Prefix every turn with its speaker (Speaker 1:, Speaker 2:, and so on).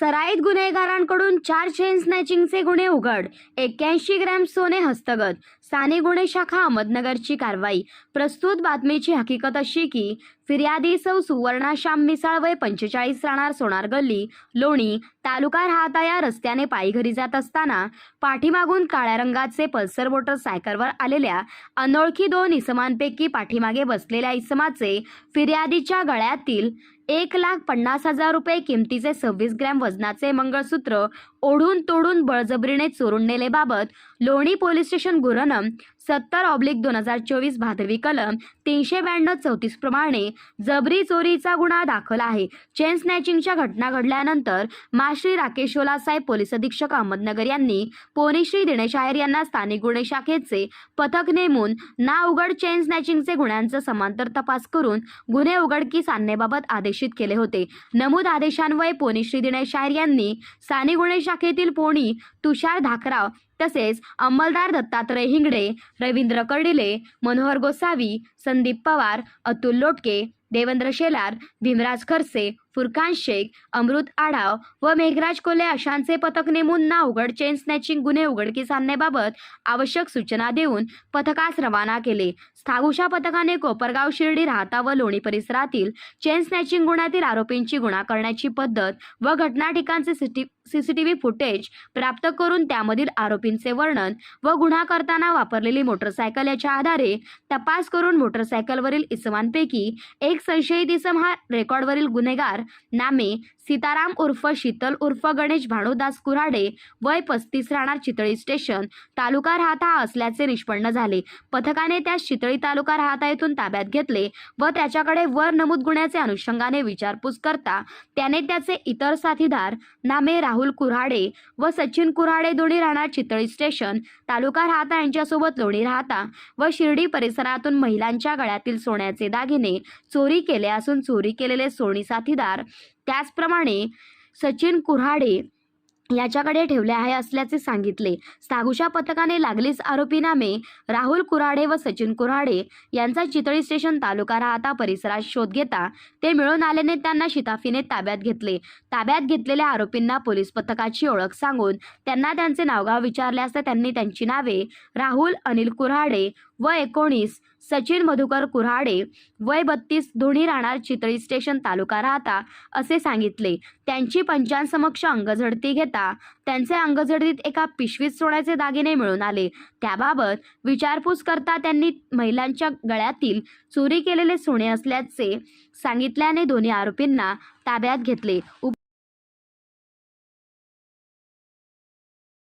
Speaker 1: सराईत गुन्हेगारांकडून चार चेन स्नॅचिंगचे गुन्हे उघड. एक्क्याऐंशी ग्रॅम सोने हस्तगत. साने गुन्हे शाखा अहमदनगरची कारवाई. प्रस्तुत बातमीची हकीकत अशी की फिर्यादी सौ सुवर्णा श्याम मिसाळ वय पंचेचाळीस राहणार सोनार गल्ली लोणी तालुका राहता या रस्त्याने पायी घरी जात असताना पाठीमागून काळ्या रंगाचे पल्सर मोटरसायकलवर आलेल्या अनोळखी दोन इसमांपैकी पाठीमागे बसलेल्या इसमाचे फिर्यादीच्या गळ्यातील एक लाख पन्नास हजार रुपये किमतीचे सव्वीस ग्रॅम वजनाचे मंगळसूत्र ओढून तोडून बळजबरीने चोरून नेलेबाबत लोणी पोलीस स्टेशन कलम सत्तर ऑब्लिक दोन हजार चोवीस भादरवी कलम तीनशे ब्याण्णव चौतीस प्रमाणे जबरी चोरीचा गुन्हा दाखल आहे. चेन स्नॅचिंगच्या घटना घडल्यानंतर माश्री राकेश साहेब पोलीस अधीक्षक अहमदनगर यांनी पोनीश्री दिनेश आयर यांना स्थानिक गुन्हे शाखेचे पथक नेमून ना उघड चेन स्नॅचिंगचे गुन्ह्यांचा समांतर तपास करून गुन्हे उघडकीस आणण्याबाबत आदेशित केले होते. नमूद आदेशान्वये पोनीश्री दिनेश आयर यांनी स्थानिक गुन्हे शाखेतील पोणी तुषार धाकराव तसेच अंमलदार दत्तात्रय हिंगडे रवींद्र कर्डिले मनोहर गोसावी संदीप पवार अतुल लोटके देवेंद्र शेलार भीमराज खरसे फुरकान शेख अमृत आढाव व मेघराज कोल्हे अशांचे पथक नेमून ना उघड चेन स्नॅचिंग गुन्हे उघडकीस आणण्याबाबत आवश्यक सूचना देऊन पथकास रवाना केले. स्थागुशा पथकाने कोपरगाव शिर्डी राहता व लोणी परिसरातील चेन स्नॅचिंग गुन्ह्यातील आरोपींची गुन्हा करण्याची पद्धत व घटना ठिकाणचे सीसीटीव्ही फुटेज प्राप्त करून त्यामधील आरोपींचे वर्णन व गुन्हा करताना वापरलेली मोटरसायकल याच्या आधारे तपास करून मोटरसायकलवरील इसमांपैकी एक संशयित इसम हा रेकॉर्डवरील गुन्हेगार नामे सीताराम उर्फ शीतल उर्फ गणेश भानुदास कुऱ्हाडे वय पस्तीस राहणार चितळी स्टेशन. तालुका राहता असल्याचे निष्पन्न झाले. पथकाने त्यास चितळी तालुका राहता येथून ताब्यात घेतले व त्याच्याकडे वर नमूद गुन्ह्याचे अनुषंगाने विचारपूस करता त्याने त्याचे इतर साथीदार नामे राहुल कुऱ्हाडे व सचिन कुऱ्हाडे दोन्ही राहणार चितळी स्टेशन. तालुका राहता यांच्यासोबत लोणी राहता व शिर्डी परिसरातून महिलांच्या गळ्यातील सोन्याचे दागिने चोरी केले असून चोरी केलेले सोनी साथीदार त्याचप्रमाणे सचिन कुऱ्हाडे याच्याकडे ठेवले आहे असल्याचे सांगितले. सागुशा पथकाने लागलीच आरोपी नामे राहुल कुऱ्हाडे व सचिन कुऱ्हाडे यांचा चितळी स्टेशन तालुका राहता परिसरात शोध घेता ते मिळून आल्याने त्यांना शिताफीने ताब्यात घेतले. ताब्यात घेतलेल्या आरोपींना पोलीस पथकाची ओळख सांगून त्यांना त्यांचे नावगाव विचारले असता त्यांनी त्यांची नावे राहुल अनिल कुऱ्हाडे व एकोणीस सचिन मधुकर कुऱ्हाडे वय बत्तीस दोन्ही राहणार चितळी स्टेशन तालुका राहता असे सांगितले. त्यांची पंचांसमक्ष अंगझडती घेता त्यांचे अंगझडतीत एका पिशवीत सोन्याचे दागिने मिळून आले. त्याबाबत विचारपूस करता त्यांनी महिलांच्या गळ्यातील चोरी केलेले सोने असल्याचे सांगितल्याने दोन्ही आरोपींना ताब्यात घेतले. उप